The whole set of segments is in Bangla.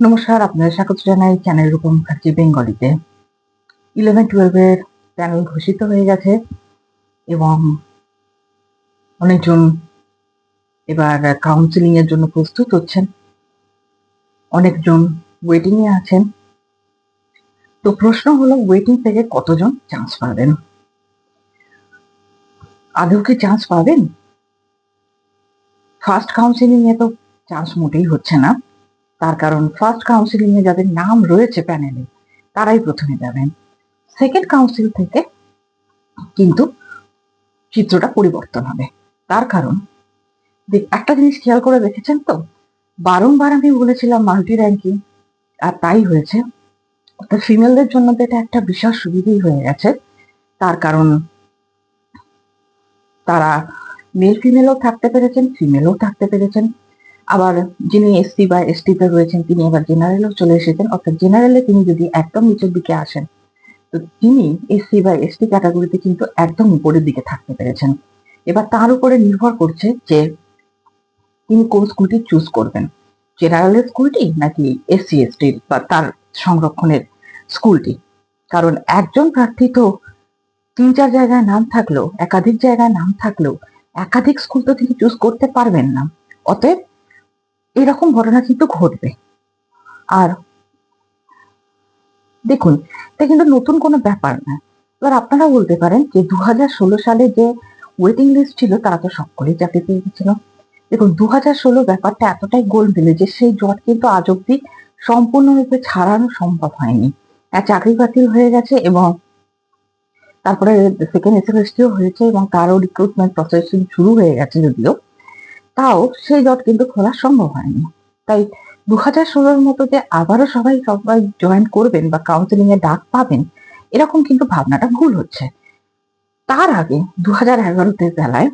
নমস্কার, আপনাদের স্বাগত জানাই চ্যানেল রূপম মুখার্জি বেঙ্গলিতে। ইলেভেন টুয়েলভের প্যানেল ঘোষিত হয়ে গেছে এবং অনেকজন এবার কাউন্সিলিং এর জন্য প্রস্তুত হচ্ছেন। অনেকজন ওয়েটিং এ আছেন। তো প্রশ্ন হলো ওয়েটিং থেকে কতজন চান্স পাবেন? আদৌ কি চান্স পাবেন? ফার্স্ট কাউন্সিলিং এ তো চান্স মোটেই হচ্ছে না। তার কারণ ফার্স্ট কাউন্সিলিং এ যাদের নাম রয়েছে প্যানেলে তারাই প্রথমে যাবেন। সেকেন্ড কাউন্সিল থেকে কিন্তু চিত্রটা পরিবর্তন হবে। তার কারণ একটা জিনিস খেয়াল করে দেখেছেন তো? বারংবার আমি বলেছিলাম মাল্টি র্যাঙ্কিং আর তাই হয়েছে। অর্থাৎ ফিমেলদের জন্য তো এটা একটা বিশাল সুবিধাই হয়ে গেছে। তার কারণ, তারা মেল ফিমেলও থাকতে পেরেছেন ফিমেলও থাকতে পেরেছেন। আবার যিনি এসসি বা এসটিতে রয়েছেন, তিনি আবার জেনারেলেও চলে এসেছেন। অর্থাৎ জেনারেলে তিনি যদি একদম নিচের দিকে আসেন, তো তিনি এসসি বা এসটি ক্যাটাগরিতে কিন্তু একদম উপরের দিকে থাকতে পেরেছেন। এবার তার উপরে নির্ভর করছে যে তিনি কোন স্কুলটি চুজ করবেন। জেনারেলের স্কুলটি নাকি এসসি এসটির বা তার সংরক্ষণের স্কুলটি কারণ একজন প্রার্থী তো তিন চার জায়গায় নাম থাকলেও, একাধিক জায়গায় নাম থাকলেও, একাধিক স্কুল তো তিনি চুজ করতে পারবেন না। অতএব এরকম ঘটনা কিন্তু ঘটবে। আর দেখুন, এটা কিন্তু নতুন কোনো ব্যাপার না। এবার আপনারা বলতে পারেন যে দুহাজার ষোলো সালে যে ওয়েটিং লিস্ট ছিল, তারা তো সকলেই চাকরি পেয়ে গেছিল। দেখুন দু ষোলো ব্যাপারটা এতটাই গোল দিলে যে সেই জট কিন্তু আজ অব্দি সম্পূর্ণরূপে ছাড়ানো সম্ভব হয়নি। চাকরি বাতিল হয়ে গেছে এবং তারপরে সেকেন্ড এসএলএসটিও হয়েছে এবং তারও রিক্রুটমেন্ট প্রসেস শুরু হয়ে গেছে যদিও। তাও সেই জট কিন্তু খোলা সম্ভব হয়নি। তাই দু হাজার ষোলোর মতো যে আবারও সবাই সবাই জয়েন করবেন বা কাউন্সিলিং এ ডাক পাবেন, এরকম কিন্তু ভাবনাটা ভুল হচ্ছে। তার আগে দু হাজার এগারোতে বেলায়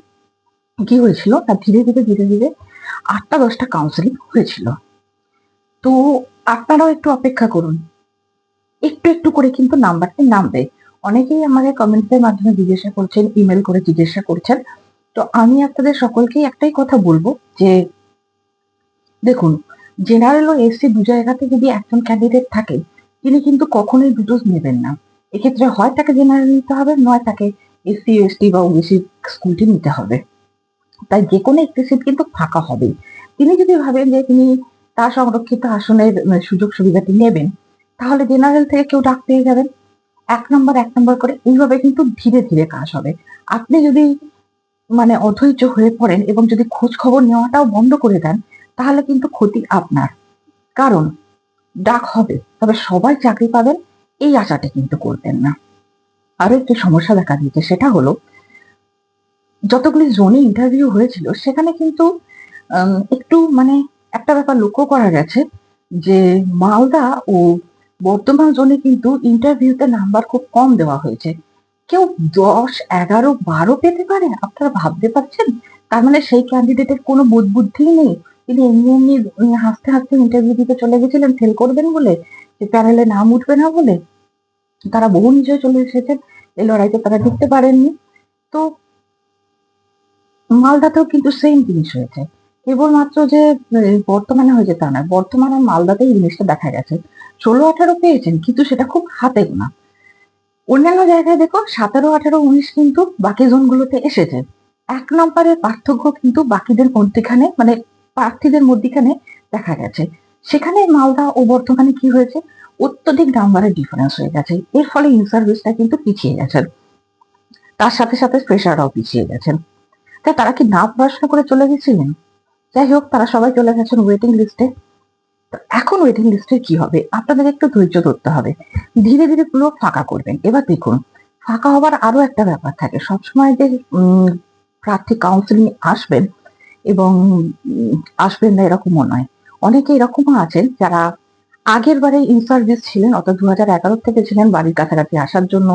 কি হয়েছিল? না ধীরে ধীরে ধীরে ধীরে আটটা, দশটা কাউন্সিলিং হয়েছিল। তো আপনারাও একটু অপেক্ষা করুন। একটু একটু করে কিন্তু নাম্বারটি নামবে। অনেকেই আমাকে কমেন্টসের মাধ্যমে জিজ্ঞাসা করছেন ইমেল করে জিজ্ঞাসা করছেন। তো আমি আপনাদের সকলকেই একটাই কথা বলব যে, দেখুন জেনারেল ও এসসি দু জায়গাতে যদি একজন ক্যান্ডিডেট থাকে, তিনি কিন্তু কখনোই দুটো নেবেন না। এক্ষেত্রে হয় তাকে জেনারেল নিতে হবে, নয় তাকে এসসি এসটি বা ওবিসি স্কুলটি নিতে হবে। তাই যে কোনো একটি সিট কিন্তু ফাঁকা হবে তিনি যদি ভাবেন যে তিনি তার সংরক্ষিত আসনের সুযোগ সুবিধাটি নেবেন, তাহলে জেনারেল থেকে কেউ ডাক পেয়ে যাবেন। এক নম্বর এক নম্বর করে। এইভাবে কিন্তু ধীরে ধীরে কাজ হবে। আপনি যদি মানে অধৈর্য হয়ে পড়েন এবং যদি খোঁজ খবর নেওয়াটাও বন্ধ করে দেন, তাহলে কিন্তু ক্ষতি আপনার। কারণ, ডাক হবে, তবে সবাই চাকরি পাবেন, এই আশাটা কিন্তু করবেন না। আরও একটি সমস্যা দেখা দিয়েছে, সেটা হলো, যতগুলি জোনে ইন্টারভিউ হয়েছিল, সেখানে কিন্তু একটু মানে একটা ব্যাপার লক্ষ্য করা গেছে যে মালদা ও বর্তমান জোনে কিন্তু ইন্টারভিউতে নাম্বার খুব কম দেওয়া হয়েছে। কেউ দশ, এগারো, বারো পেতে পারে? আপনারা ভাবতে পারছেন? তার মানে সেই ক্যান্ডিডেটের কোনো বোধ বুদ্ধিই নেই। তিনি এমনি এমনি হাসতে হাসতে ইন্টারভিউ দিতে চলে গেছিলেন ফেল করবেন বলে। যে প্যানেলে নাম উঠবে না বলে। তারা বহু নিজে চলে এসেছেন। এই লড়াইতে তারা জিততে পারেননি। তো মালদাতেও কিন্তু সেম জিনিস হয়েছে। কেবলমাত্র যে বর্তমানে হয়েছে তা নয়, বর্তমানে মালদাতেই জিনিসটা দেখা গেছে। ষোলো, আঠারো পেয়েছেন, কিন্তু সেটা খুব হাতে গোনা অন্যান্য জায়গায় দেখো সতেরো, আঠারো, উনিশ কিন্তু বাকি জোনগুলোতে এসেছে। এক নম্বরের পার্থক্য কিন্তু বাকিদের মধ্যেখানে মানে প্রার্থীদের মধ্যেখানে দেখা গেছে। সেখানে মালদা ও বর্তমানে কি হয়েছে? অত্যধিক নাম্বারের ডিফারেন্স হয়ে গেছে। এর ফলে ইন সার্ভিসটা কিন্তু পিছিয়ে গেছেন তার সাথে সাথে ফ্রেশাররাও পিছিয়ে গেছেন তাই তারা কি না পড়াশোনা করে চলে গেছিলেন? যাই হোক, তারা সবাই চলে গেছেন ওয়েটিং লিস্টে এখন ওয়েটিং লিস্টে কি হবে? আপনাদের একটু ধৈর্য ধরতে হবে। ধীরে ধীরে পুরো ফাঁকা করবেন। এবার দেখুন, ফাঁকা হবার আরও একটা ব্যাপার থাকে। সবসময় যে প্রার্থী কাউন্সিলিং আসবেন এবং আসবেন না এরকমও নয়। অনেকে এরকমও আছেন যারা আগের বারে ইন সার্ভিস ছিলেন, অর্থাৎ দু হাজার এগারো থেকে ছিলেন বাড়ির কাছাকাছি আসার জন্য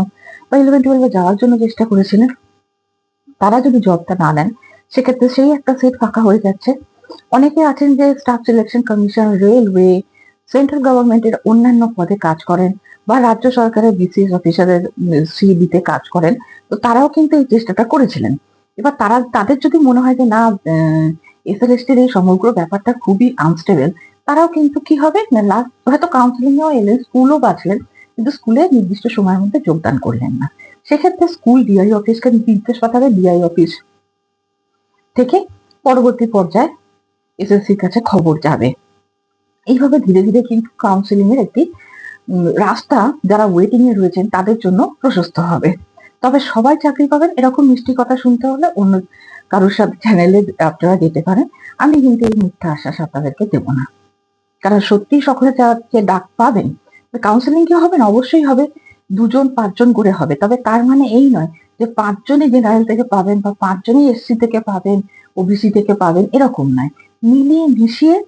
বা ইলেভেন টুয়েলভে যাওয়ার জন্য চেষ্টা করেছিলেন। তারা যদি জবটা না নেন, সেক্ষেত্রে সেই একটা সিট ফাঁকা হয়ে যাচ্ছে। অনেকে আছেন যে staff selection commission railway central গভর্নমেন্টের অন্যান্য পদে কাজ করেন বা রাজ্য সরকারের বিসিএস অফিসারের সিডিতে কাজ করেন, তো তারাও কিন্তু এই চেষ্টাটা করেছিলেন। এবার তারা, তাদের যদি মনে হয় যে না এসএলএসটির এই সমগ্র ব্যাপারটা খুবই আনস্টেবল তারাও কিন্তু কি হবে? না লাস্ট হয়তো কাউন্সিলিং এও এলেন স্কুলও বাঁচলেন, কিন্তু স্কুলে নির্দিষ্ট সময়ের মধ্যে যোগদান করলেন না। সেক্ষেত্রে স্কুল ডিআই অফিসকে নির্দেশ পাঠাবে ডিআই অফিস থেকে পরবর্তী পর্যায়ে এসএসসির কাছে খবর যাবে। এইভাবে ধীরে ধীরে কিন্তু কাউন্সিলিং এর একটি রাস্তা যারা ওয়েটিং এ রয়েছেন তাদের জন্য প্রশস্ত হবে। তবে সবাই চাকরি পাবেন এরকম মিষ্টি কথা শুনতে হলে অন্য কারোর সাথে চ্যানেলে আপনারা যেতে পারেন। আমি কিন্তু এই মিথ্যা আশ্বাস আপনাদেরকে দেবো না। কারণ সত্যি সকলে যা- যে ডাক পাবেন কাউন্সিলিং কি হবে না? অবশ্যই হবে। দুজন, পাঁচজন করে হবে। তবে তার মানে এই নয় যে পাঁচজনই জেনারেল থেকে পাবেন বা পাঁচজনই এসসি থেকে পাবেন ওবিসি থেকে পাবেন, এরকম নয়। মিলিয়ে মিশিয়ে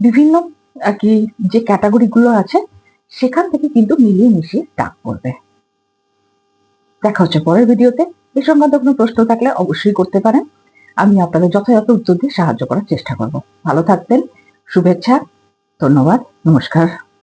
বিভিন্ন, আর কি, যে ক্যাটাগরি গুলো আছে, সেখান থেকে কিন্তু মিলিয়ে মিশিয়ে ডাক করবে। দেখা হচ্ছে পরের ভিডিওতে। এ সংক্রান্ত কোনো প্রশ্ন থাকলে অবশ্যই করতে পারেন। আমি আপনাদের যথাযথ উত্তর দিয়ে সাহায্য করার চেষ্টা করব। ভালো থাকবেন, শুভেচ্ছা, ধন্যবাদ, নমস্কার।